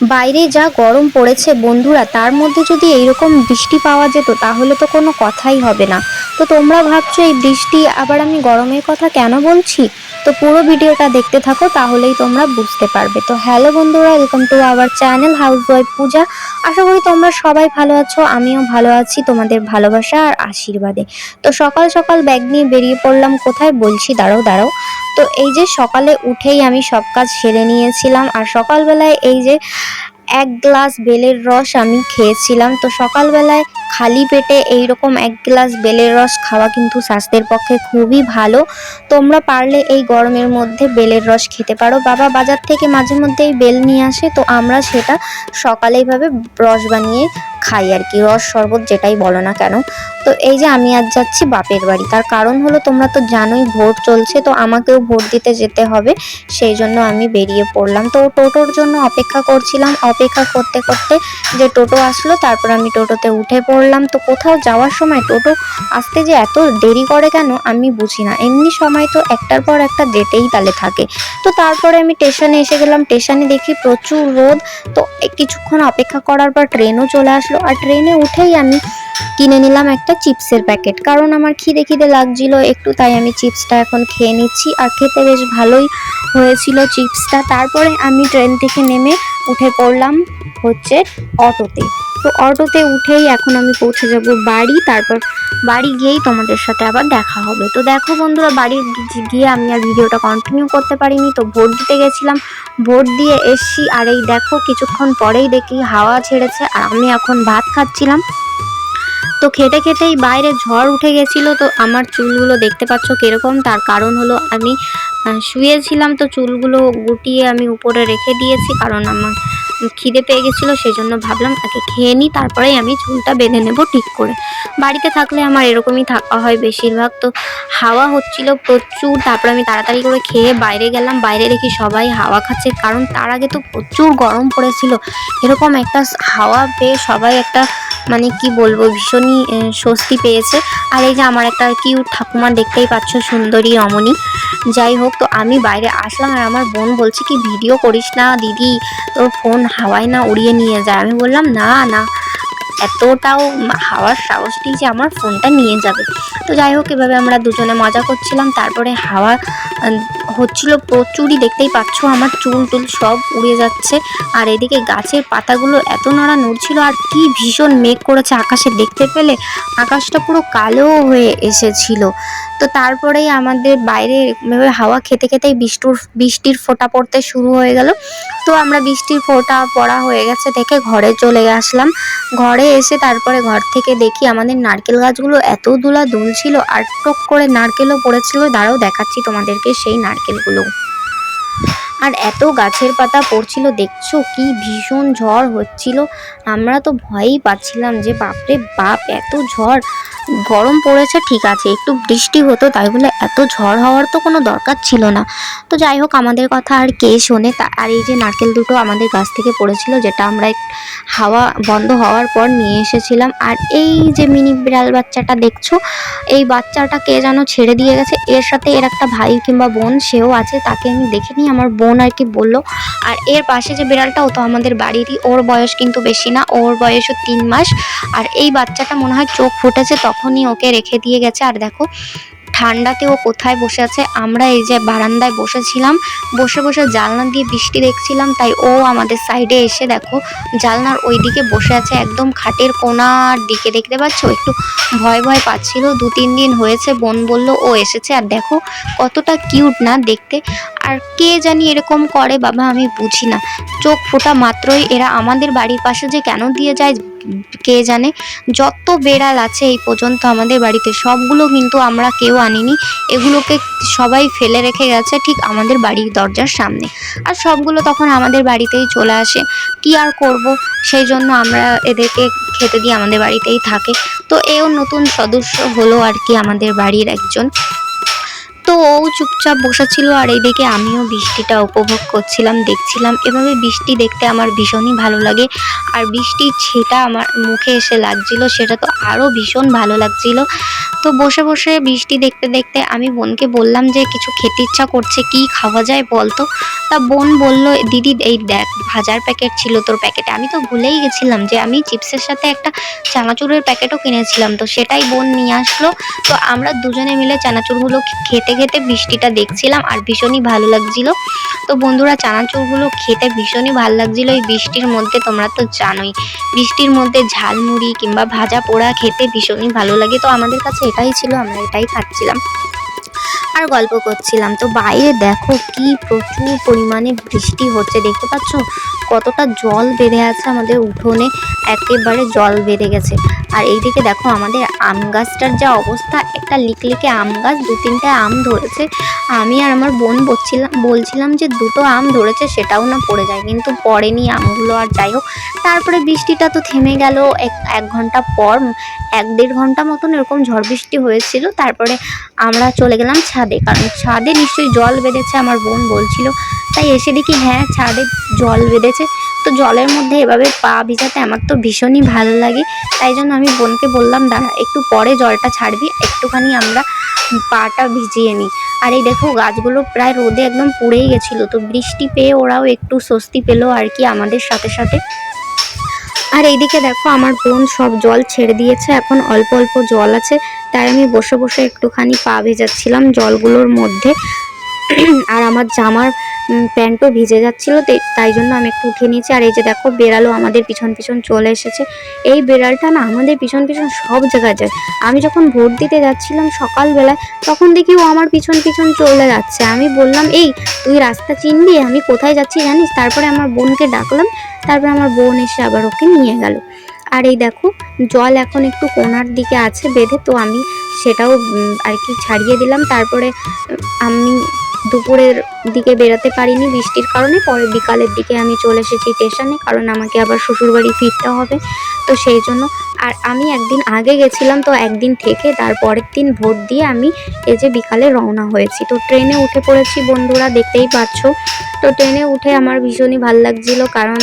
বাইরে যা গরম পড়েছে বন্ধুরা, তার মধ্যে যদি এইরকম বৃষ্টি পাওয়া যেত, তাহলে তো কোনো কথাই হবে না। তো তোমরা ভাবছ এই বৃষ্টি, আবার আমি গরমের কথা কেন বলছি? তো পুরো ভিডিওটা দেখতে থাকো, তাহলেই তোমরা বুঝতে পারবে। তো হ্যালো বন্ধুরা welcome to our channel house wife Puja আশা করি তোমরা সবাই ভালো আছো, আমিও ভালো আছি তোমাদের ভালোবাসা আর আশীর্বাদে। তো সকাল সকাল ব্যাগ নিয়ে বেরিয়ে পড়লাম, কোথায় বলছি, দাঁড়াও দাঁড়াও। তো এই যে সকালে উঠেই আমি সব কাজ সেরে নিয়েছিলাম, আর সকালবেলায় এই যে এক গ্লাস বেলের রস আমি খেয়েছিলাম। তো সকালবেলায় খালি পেটে এই রকম এক গ্লাস বেলের রস খাওয়া কিন্তু স্বাস্থ্যের পক্ষে খুবই ভালো। তোমরা পারলে এই গরমের মধ্যে বেলের রস খেতে পারো। বাবা বাজার থেকে মাঝে মধ্যে এই বেল নিয়ে আসে, তো আমরা সেটা সকালে এইভাবে রস বানিয়ে খাই আর কি, রস শরবত যেটাই বলো না কেন। তো এই যে আমি আজ যাচ্ছি বাপের বাড়ি, তার কারণ হলো তোমরা তো জানোই ভোট চলছে, তো আমাকেও ভোট দিতে যেতে হবে, সেই জন্য আমি বেরিয়ে পড়লাম। তো টোটোর জন্য অপেক্ষা করছিলাম, অপেক্ষা করতে করতে যে টোটো আসলো, তারপর আমি টোটোতে উঠে পড়লাম। তো কোথাও যাওয়ার সময় টোটো আসতে যে এত দেরি করে কেন আমি বুঝি না। এমনি সময় তো একটার পর একটা যেতেই তালে থাকে। তো তারপরে আমি স্টেশনে এসে গেলাম। স্টেশনে দেখি প্রচুর রোদ, তো কিছুক্ষণ অপেক্ষা করার পর ট্রেনও চলে আসলো। আর ট্রেনে উঠেই আমি কিনে নিলাম একটা চিপসের প্যাকেট। কারণ আমার খিদে খিদে লাগছিল একটু, তাই আমি চিপসটা এখন খেয়ে নিচ্ছি। আর খেতে বেশ ভালোই হয়েছিল চিপসটা। তারপরে আমি ট্রেন থেকে নেমে উঠে পড়লাম হচ্ছে অটোতে। তো অটোতে উঠেই এখন আমি পৌঁছে যাব বাড়ি, তারপর বাড়ি গিয়েই তোমাদের সাথে আবার দেখা হবে। তো দেখো বন্ধুরা, বাড়ি গিয়ে আমি আর ভিডিওটা কন্টিনিউ করতে পারিনি, তো ভোট দিতে গেছিলাম। ভোট দিয়ে এসছি, আর এই দেখো কিছুক্ষণ পরেই দেখি হাওয়া ছেড়েছে, আর আমি এখন ভাত খাচ্ছিলাম। তো খেতে খেতেই বাইরে ঝড় উঠে গেছিল, তো আমার চুলগুলো দেখতে পাচ্ছ কীরকম, তার কারণ হলো আমি শুয়েছিলাম, তো চুলগুলো গুটিয়ে আমি উপরে রেখে দিয়েছি, কারণ আমার খিদে পেয়ে গেছিল সেই জন্য ভাবলাম তাকে খেয়ে নিই, তারপরেই আমি চুলটা বেঁধে নেব ঠিক করে। বাড়িতে থাকলে আমার এরকমই থাকা হয় বেশিরভাগ, তো হাওয়া হচ্ছিল প্রচুর, তারপর আমি তাড়াতাড়ি করে খেয়ে বাইরে গেলাম, বাইরে দেখি সবাই হাওয়া খাচ্ছে, কারণ তার আগে তো প্রচুর গরম পড়েছিল। এরকম একটা হাওয়া পেয়ে সবাই একটা মানে কি বলব, ভীষণই স্বস্তি পেয়েছে। আর এই যে আমার একটা কিউট ঠাকুমা দেখতেই পাচ্ছ, সুন্দরী রমণী। যাই হোক, তো আমি বাইরে আসলাম আর আমার বোন বলছে কি, ভিডিও করিস না, দিদি, তোর ফোন হাওয়ায় না উড়িয়ে নিয়ে যায় আমি বললাম, না না। এতটাও হাওয়ার সাহস নেই যে আমার ফোনটা নিয়ে যাবে। তো যাই হোক, এভাবে আমরা দুজনে মজা করছিলাম। তারপরে হাওয়া হচ্ছিল প্রচুরই, দেখতেই পাচ্ছ আমার চুল টুল সব উড়ে যাচ্ছে। আর এদিকে গাছের পাতাগুলো এত নড়া নড়ছিল, আর কি ভীষণ মেঘ করেছে আকাশে দেখতে পেলে। আকাশটা পুরো কালো হয়ে এসেছিল। তো তারপরেই আমাদের বাইরে এভাবে হাওয়া খেতে খেতেই বৃষ্টির বৃষ্টির ফোঁটা পড়তে শুরু হয়ে গেল। তো আমরা বৃষ্টির ফোঁটা পড়া হয়ে গেছে দেখে ঘরে চলে আসলাম। ঘরে এসে তারপরে ঘর থেকে দেখি আমাদের নারকেল গাছগুলো এত দুলা দুলছিল আর টক করে নারকেলও পড়েছিল। দাঁড়াও, দেখাচ্ছি তোমাদেরকে সেই নারকেলগুলো। আর এত গাছের পাতা পড়ছিল, দেখছ কি ভীষণ ঝড় হচ্ছিল। আমরা তো ভয়ই পাচ্ছিলাম যে, বাপরে বাপ, এত ঝড়। গরম পড়েছে, ঠিক আছে, একটু বৃষ্টি হতো, তাই বলে এত ঝড় হওয়ার তো কোনো দরকার ছিল না। তো যাই হোক, আমাদের কথা আর কে শোনে, তা আর এই যে নারকেল দুটো আমাদের গাছ থেকে পড়েছিল, যেটা আমরা হাওয়া, বন্ধ হওয়ার পর নিয়ে এসেছিলাম। আর এই যে মিনি বিড়াল বাচ্চাটা দেখছ, এই বাচ্চাটা কে যেন ছেড়ে দিয়ে গেছে। এর সাথে এর একটা ভাই কিংবা বোন, সেও আছে, তাকে আমি দেখিনি, আমার বোন আর কি বলল। আর এর পাশে যে বিড়ালটা ও তো আমাদের বাড়িরই, ওর বয়স কিন্তু বেশি না, ওর বয়সও তিন মাস। আর এই বাচ্চাটা মনে হয় চোখ ফুটেছে তখনই ওকে রেখে দিয়ে গেছে। আর দেখো, ঠান্ডাতে ও কোথায় বসে আছে? আমরা এই যে বারান্দায় বসেছিলাম, বসে বসে জানলা দিয়ে বৃষ্টি দেখছিলাম, তাই ও আমাদের সাইডে এসে দেখো, জানলার ওই দিকে বসে আছে একদম খাটের কোনার দিকে। দেখতে পাচ্ছ? একটু ভয় ভয় পাচ্ছিল। দু তিন দিন হয়েছে, বোন বলল, ও এসেছে। আর দেখো, কতটা কিউট না দেখতে। আর কে জানি এরকম করে, বাবা, আমি বুঝি না। চোখ ফোটা মাত্রই এরা আমাদের বাড়ির পাশে যে কেন দিয়ে যায় কে জানে? যত বেড়াল আছে এই পর্যন্ত আমাদের বাড়িতে, সবগুলো কিন্তু আমরা কেউ আনিনি। এগুলোকে সবাই ফেলে রেখে গেছে ঠিক আমাদের বাড়ির দরজার সামনে। আর সবগুলো তখন আমাদের বাড়িতেই চলে আসে। কি আর করব? সেই জন্য আমরা এদেরকে খেতে দিই আমাদের বাড়িতেই থাকে। তো এও নতুন সদস্য হলো আর কি আমাদের বাড়ির একজন। তো ও চুপচাপ বসেছিল আর এইদিকে আমিও বৃষ্টিটা উপভোগ করছিলাম, দেখছিলাম। এভাবে বৃষ্টি দেখতে আমার ভীষণই ভালো লাগে। আর বৃষ্টির ছেটা আমার মুখে এসে লাগছিল, সেটা তো আরও ভীষণ ভালো লাগছিল। তো বসে বসে বৃষ্টি দেখতে দেখতে আমি বোনকে বললাম যে, কিছু খেতে ইচ্ছা করছে, কি খাওয়া যায় বলতো তা? বোন বলল, দিদি, এই দেখ, ভাজার প্যাকেট ছিল তোর প্যাকেটে আমি তো ভুলেই গেছিলাম যে, আমি চিপসের সাথে একটা চানাচুরের প্যাকেটও কিনেছিলাম। তো সেটাই বোন নিয়ে আসলো। তো আমরা দুজনে মিলে চানাচুরগুলো খেতে খেতে বৃষ্টিটা দেখছিলাম আর ভীষণই ভালো লাগছিল। তো বন্ধুরা চানাচুরগুলো খেতে ভীষণই ভালো লাগছিল। এই বৃষ্টির মধ্যে তোমরা তো জানোই, বৃষ্টির মধ্যে ঝালমুড়ি কিংবা ভাজা পোড়া খেতে ভীষণই ভালো লাগে। তো আমাদের কাছে এটাই ছিল, আমরা এটাই খাচ্ছিলাম। আর গল্প করছিলাম। তো বাইরে দেখো কি প্রচুর পরিমাণে বৃষ্টি হচ্ছে, দেখতে পাচ্ছ? কতটা জল বেড়ে আছে আমাদের উঠোনে, একেবারে জল বেড়ে গেছে। আর এইদিকে দেখো আমাদের আম গাছটার যা অবস্থা, একটা লিকলিকে আম গাছ, দু তিনটে আম ধরেছে। আমি আর আমার বোন বলছিলাম বলছিলাম যে দুটো আম ধরেছে, সেটাও না পড়ে যায়। কিন্তু পড়েনি আমগুলো আর যাই হোক। তারপরে বৃষ্টিটা তো থেমে গেল এক এক ঘণ্টা পর, এক দেড় ঘণ্টা মতন এরকম ঝড় বৃষ্টি হয়েছিল। তারপরে আমরা চলে গেলাম ছাদে। কারণ ছাদে নিশ্চয়ই জল বেঁধেছে, আমার বোন বলছিল। তাই এসে দেখি হ্যাঁ ছাদে জল বেঁধেছে। তো জলের মধ্যে এভাবে পা ভিজাতে আমার তো ভীষণই ভালো লাগে। তাই জন্য আমি বোনকে বললাম, দাঁড়া, একটু পরে জলটা ছাড়বি, একটুখানি আমরা পাটা ভিজিয়ে নিই। আর এই দেখো, গাছগুলো প্রায় রোদে একদম পুড়েই গেছিল, তো বৃষ্টি পেয়ে ওরাও একটু স্বস্তি পেল আর কি আমাদের সাথে সাথে। আর এইদিকে দেখো, আমার বোন সব জল ছেড়ে দিয়েছে, এখন অল্প অল্প জল আছে, তাই আমি বসে বসে একটুখানি পা ভেজাচ্ছিলাম জলগুলোর মধ্যে। আর আমার জামার প্যান্টও ভিজে যাচ্ছিল তাই জন্য আমি একটু উঠে নিয়েছি। আর এই যে দেখো, বেড়ালও আমাদের পিছন পিছন চলে এসেছে। এই বেড়ালটা না আমাদের পিছন পিছন সব জায়গায় যায়। আমি যখন ভোট দিতে যাচ্ছিলাম সকালবেলায়, তখন দেখি ও আমার পিছন পিছন চলে যাচ্ছে। আমি বললাম, এই, তুই রাস্তা চিনবি? আমি কোথায় যাচ্ছি জানিস? তারপরে আমার বোনকে ডাকলাম। তারপরে আমার বোন এসে আবার ওকে নিয়ে গেল। আর এই দেখো, জল এখন একটু কোনার দিকে আছে বেঁধে, তো আমি সেটাও আর কি ছাড়িয়ে দিলাম। তারপরে আমি দুপুরের দিকে বেরোতে পারিনি বৃষ্টির কারণে। পরে বিকালের দিকে আমি চলে এসেছি স্টেশনে, কারণ আমাকে আবার শ্বশুরবাড়ি ফিরতে হবে। তো সেই জন্য আর আমি একদিন আগে গেছিলাম, তো একদিন থেকে তারপরের দিন ভোট দিয়ে আমি এই যে বিকালে রওনা হয়েছি। তো ট্রেনে উঠে পড়েছি বন্ধুরা, দেখতেই পাচ্ছ। তো ট্রেনে উঠে আমার ভীষণই ভালো লাগছিল, কারণ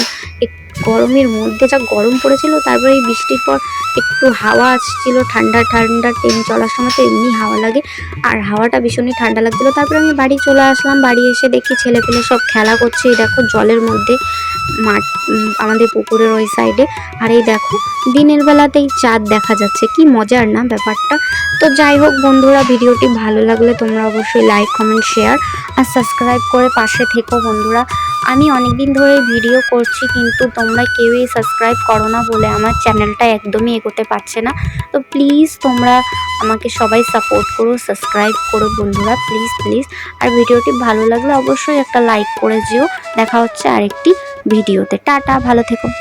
গরমের মধ্যে যা গরম পড়েছিল, তারপরে এই বৃষ্টির পর একটু হাওয়া আসছিল, ঠান্ডা ঠান্ডা, ট্রেন চলার সময় তো এমনি হাওয়া লাগে। আর হাওয়াটা ভীষণই ঠান্ডা লাগছিল। তারপরে আমি বাড়ি চলে আসলাম, বাড়ি এসে দেখি ছেলে পেলে সব খেলা করছে। দেখো জলের মধ্যে, মাঠ আমাদের পুকুরের ওই সাইডে আর এই দেখো, দিনের বেলাতেই চাঁদ দেখা যাচ্ছে। কি মজার না ব্যাপারটা? তো যাই হোক বন্ধুরা, ভিডিওটি ভালো লাগলে তোমরা অবশ্যই লাইক কমেন্ট শেয়ার আর সাবস্ক্রাইব করে পাশে থেকো বন্ধুরা। আমি অনেক দিন ধরে ভিডিও করছি, কিন্তু তোমরা কেউই সাবস্ক্রাইব করো না বলে আমার চ্যানেলটা একদমই এগোতে পারছে না। তো প্লিজ তোমরা আমাকে সবাই সাপোর্ট করো সাবস্ক্রাইব করো বন্ধুরা প্লিজ প্লিজ আর ভিডিওটি ভালো লাগলে অবশ্যই একটা লাইক করে যেও। দেখা হচ্ছে আরেকটি ভিডিওতে। টাটা, ভালো থেকো।